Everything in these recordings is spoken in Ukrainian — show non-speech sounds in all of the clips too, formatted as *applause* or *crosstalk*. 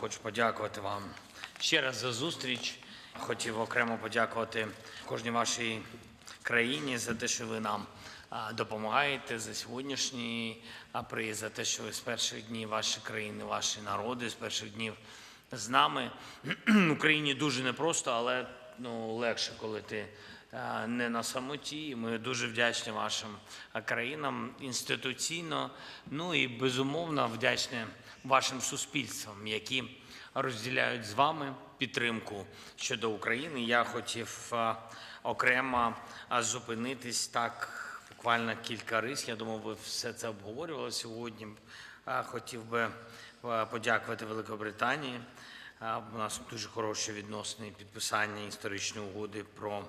Хочу подякувати вам ще раз за зустріч. Хотів окремо подякувати кожній вашій країні за те, що ви нам допомагаєте за сьогоднішній приїзд, за те, що ви з перших днів ваші країни, ваші народи з перших днів з нами. *clears throat* Україні дуже непросто, але ну, легше, коли ти не на самоті. Ми дуже вдячні вашим е, країнам інституційно. Ну і безумовно вдячні вашим суспільствам, які розділяють з вами підтримку щодо України. Я хотів е, окремо е, зупинитись так. Буквально кілька рис. Я думаю, ви все це обговорювали сьогодні. Е, Хотів би е, подякувати Великобританії. Е, У нас дуже хороші відносини підписання історичної угоди про е,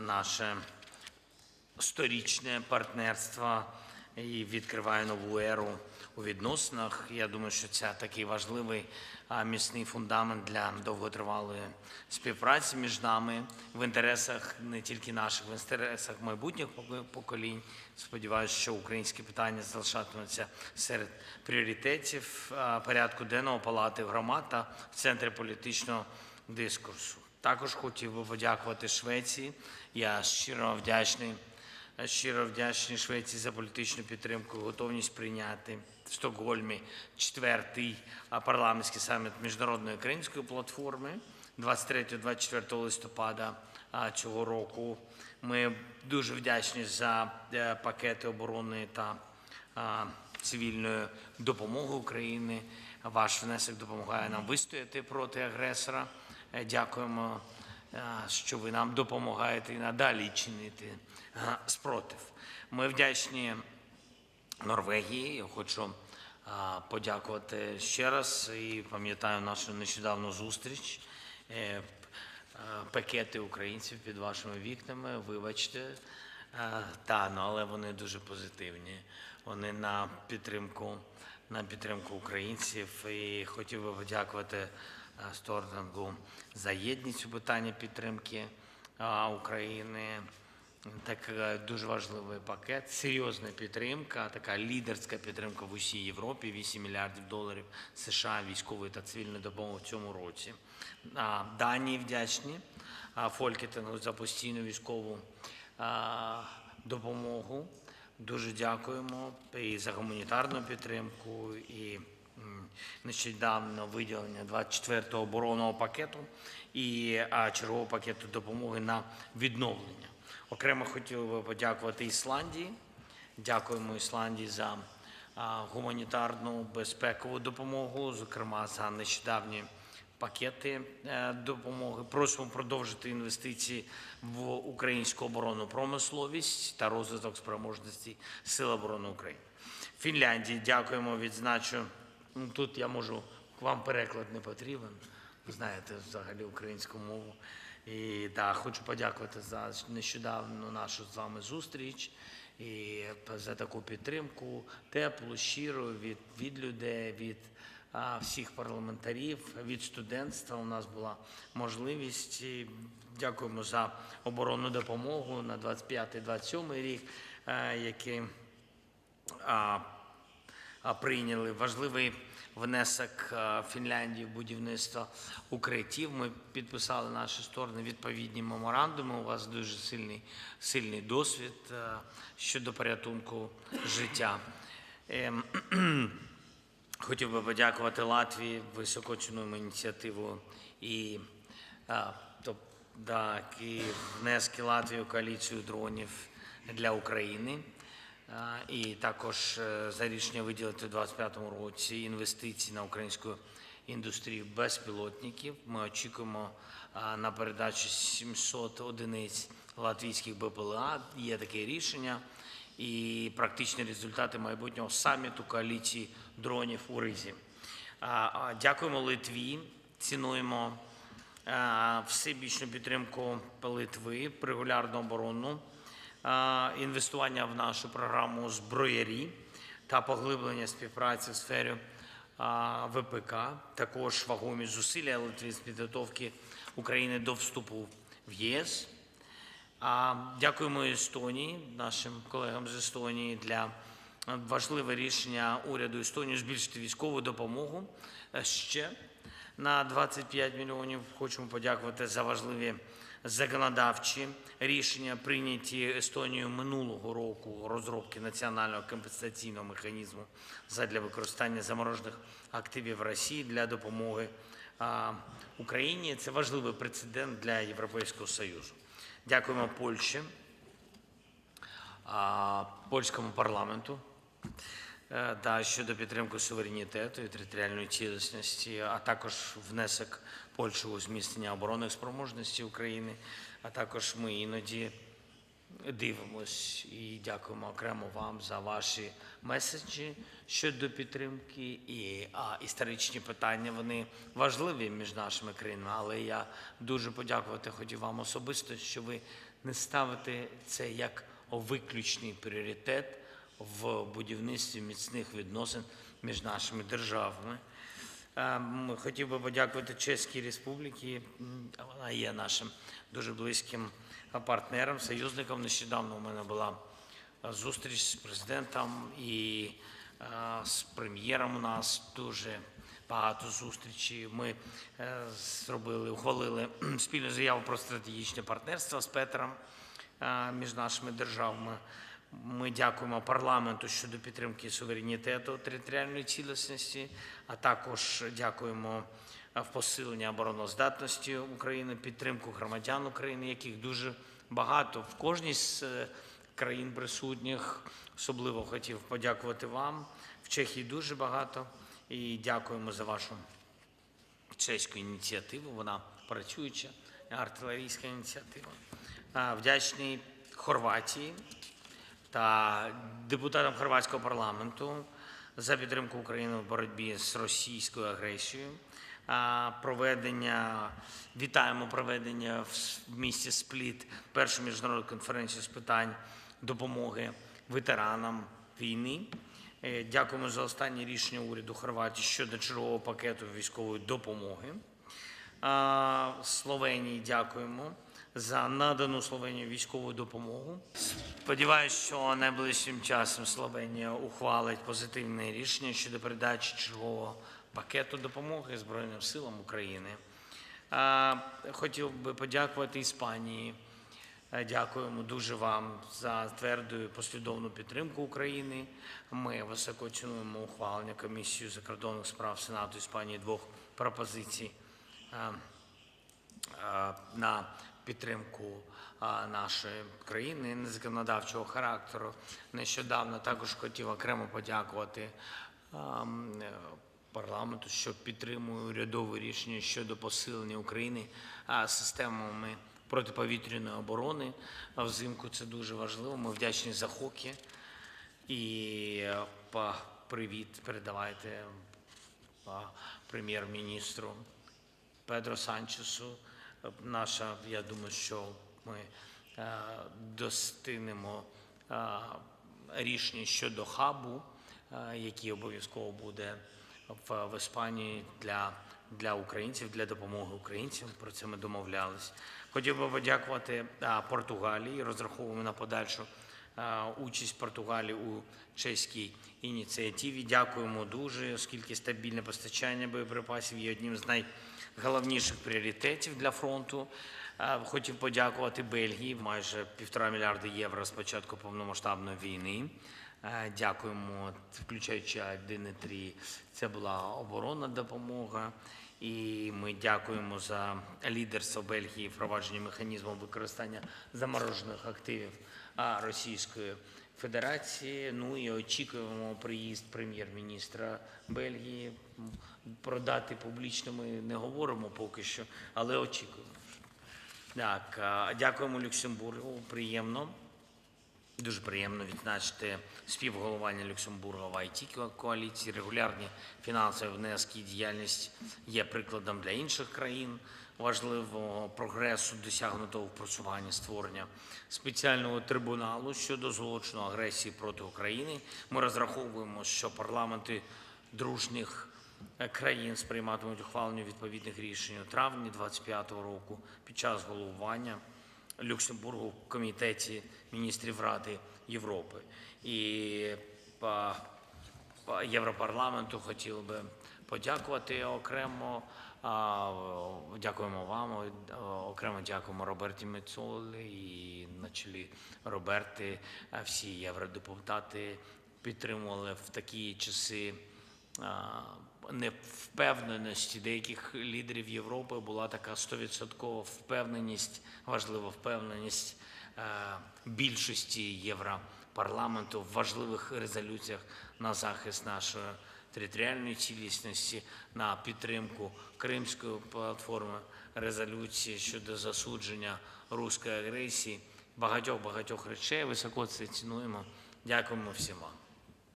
наше сторічне партнерство і відкриває нову еру у відносинах. Я думаю, що це такий важливий міцний фундамент для довготривалої співпраці між нами в інтересах не тільки наших, в інтересах майбутніх поко- поколінь. Сподіваюся, що українські питання залишатимуться серед пріоритетів порядку денного палати громад та в центрі політичного дискурсу. Також хотів би подякувати Швеції. Я щиро вдячний, щиро вдячний Швеції за політичну підтримку, готовність прийняти в Стокгольмі четвертий парламентський саміт міжнародної української платформи 23-24 листопада цього року. Ми дуже вдячні за е, пакети оборони та цивільної допомоги України. Ваш внесок допомагає нам вистояти проти агресора. Е, Дякуємо, е, що ви нам допомагаєте і надалі чинити е, спротив. Ми вдячні Норвегії. Хочу подякувати ще раз і пам'ятаю нашу нещодавну зустріч. Пакети українців під вашими вікнами, вибачте. Та, ну, але вони дуже позитивні. Вони на підтримку, на підтримку українців. І хотів би подякувати а, за єдність у питанні підтримки України. Так е, дуже важливий пакет, серйозна підтримка, така лідерська підтримка в усій Європі. 8 мільярдів доларів США військової та цивільної допомоги в цьому році. Данії вдячні Фолькетингу за постійну військову допомогу. Дуже дякуємо і за гуманітарну підтримку, і нещодавно виділення 24-го оборонного пакету і чергового пакету допомоги на відновлення. Окремо хотів би подякувати Ісландії. Дякуємо Ісландії за гуманітарну безпекову допомогу, зокрема за нещодавні пакети е, допомоги. Просимо продовжити інвестиції в українську оборонну промисловість та розвиток спроможності Сил оборони України. Фінляндії дякуємо, відзначу. Ну, Тут я можу вам переклад не потрібен. Ви знаєте взагалі українську мову. І да, хочу подякувати за нещодавну нашу з вами зустріч і за таку підтримку, теплу, щиру від, від людей, від а, всіх парламентарів, від студентства. У нас була можливість. І дякуємо за оборонну допомогу на 25-27 рік, е, а, прийняли важливий внесок Фінляндії в будівництво укриттів. Ми підписали наші сторони відповідні меморандуми. У вас дуже сильний, сильний досвід щодо порятунку життя. Ем, *clears throat* Хотів би подякувати Латвії, високо цінуємо ініціативу і, а, то, так, і внески Латвії у коаліцію дронів для України. І також е, за рішення виділити у 2025 році інвестиції на українську індустрію безпілотників. Ми очікуємо на передачу 700 одиниць латвійських БПЛА. Є таке рішення і практичні результати майбутнього саміту коаліції дронів у Ризі. Дякуємо Литві, цінуємо всебічну підтримку Литви, регулярну оборону, інвестування в нашу програму зброярі та поглиблення співпраці в сфері ВПК, також вагомі зусилля Литви підготовки України до вступу в ЄС. Дякуємо Естонії, нашим колегам з Естонії для важливе рішення уряду Естонії збільшити військову допомогу е, ще на 25 мільйонів. Хочемо подякувати за важливі законодавчі рішення, прийняті Естонією минулого року розробки національного компенсаційного механізму задля використання заморожених активів Росії для допомоги Україні. Це важливий прецедент для Європейського Союзу. Дякуємо Польщі, польському парламенту е, та щодо підтримки суверенітету і територіальної цілісності, а також внесок Польщі у зміцнення оборонних спроможностей України. А також ми іноді дивимось і дякуємо окремо вам за ваші меседжі щодо підтримки. І а, історичні питання вони важливі між нашими країнами. Але я дуже подякувати хотів вам особисто, що ви не ставите це як виключний пріоритет в будівництві міцних відносин між нашими державами. Е, Хотів би подякувати Чеській Республіці. Вона є нашим дуже близьким партнером, союзником. Нещодавно у мене була зустріч з президентом і е, з прем'єром. У нас дуже багато зустрічей. Ми е, зробили, ухвалили спільну заяву про стратегічне партнерство з Петром між нашими державами. Ми дякуємо парламенту щодо підтримки суверенітету територіальної цілісності, а також дякуємо е, в посиленні обороноздатності України, підтримку громадян України, яких дуже багато в кожній з е, країн присутніх. Особливо хотів подякувати вам. В Чехії дуже багато. І дякуємо за вашу чеську ініціативу. Вона працююча, артилерійська ініціатива. Вдячний Хорватії та депутатам хорватського парламенту за підтримку України в боротьбі з російською агресією. Проведення вітаємо проведення в місті Спліт першої міжнародної конференції з питань допомоги ветеранам війни. Е, Дякуємо за останнє рішення уряду Хорватії щодо чергового пакету військової допомоги. Словенії дякуємо за надану Словенії військову допомогу. Сподіваюсь, що найближчим часом Словенія ухвалить позитивне рішення щодо передачі чергового пакету допомоги Збройним силам України. Хотів би подякувати Іспанії. Дякуємо дуже вам за тверду і послідовну підтримку України. Ми високо цінуємо ухвалення комісії закордонних справ Сенату Іспанії двох пропозицій на підтримку нашої країни незаконодавчого характеру. Нещодавно також хотів окремо подякувати е, парламенту, що підтримує урядове рішення щодо посилення України системами протиповітряної оборони. Взимку це дуже важливо. Ми вдячні за хоки. І е, привіт передавайте прем'єр-міністру Педро Санчесу. Наша, я думаю, що ми е, достигнемо е, рішення щодо хабу, е, який обов'язково буде в, Іспанії для, для українців, для допомоги українцям. Про це ми домовлялись. Хотів би подякувати Португалії. Розраховуємо на подальшу участь Португалії у чеській ініціативі. Дякуємо дуже, оскільки стабільне постачання боєприпасів є одним з найголовніших пріоритетів для фронту. Хотів подякувати Бельгії майже півтора мільярда євро з початку повномасштабної війни. Дякуємо, включаючи 1,3. Це була оборонна допомога. І ми дякуємо за лідерство Бельгії в впровадженні механізму використання заморожених активів Російської Федерації. Ну і очікуємо приїзд прем'єр-міністра Бельгії. Про дати публічно ми не говоримо поки що, але очікуємо. Так, дякуємо Люксембургу. Приємно. Дуже приємно відзначити співголовання Люксембурга в it коаліції. Регулярні фінансові внески і діяльність є прикладом для інших країн важливого прогресу, досягнутого в просуванні створення спеціального трибуналу щодо злочину агресії проти України. Ми розраховуємо, що парламенти дружніх е, країн сприйматимуть ухвалення відповідних рішень у травні 25-го року під час головування Люксембургу в комітеті міністрів Ради Європи. І по, по Європарламенту хотів би подякувати окремо. Дякуємо вам, окремо дякуємо Роберті Мецолі і на чолі Роберти всі євродепутати підтримували в такі часи невпевненості деяких лідерів Європи була така стовідсоткова впевненість, важлива впевненість е, більшості Європарламенту в важливих резолюціях на захист нашої територіальної цілісності, на підтримку Кримської платформи, резолюції щодо засудження руської агресії, багатьох багатьох речей. Високо це цінуємо. Дякуємо всім вам.